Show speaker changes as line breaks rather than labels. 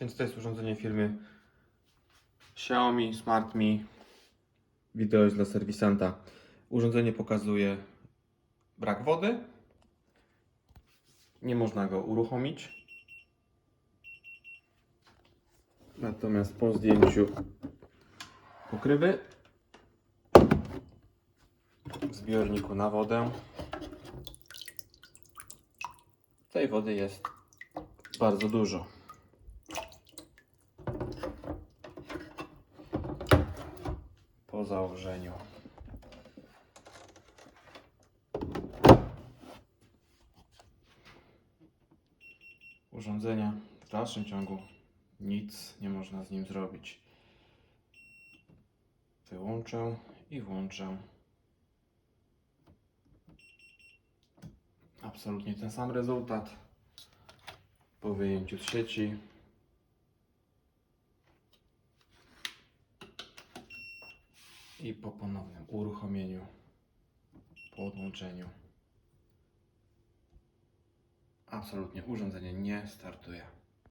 Więc to jest urządzenie firmy Xiaomi Smart Mi. Wideo jest dla serwisanta. Urządzenie pokazuje brak wody. Nie można go uruchomić. Natomiast po zdjęciu pokrywy w zbiorniku na wodę tej wody jest bardzo dużo. Po założeniu. Urządzenia w dalszym ciągu nic nie można z nim zrobić. Wyłączę i włączę. Absolutnie ten sam rezultat po wyjęciu z sieci. I po ponownym uruchomieniu, podłączeniu. Absolutnie urządzenie nie startuje.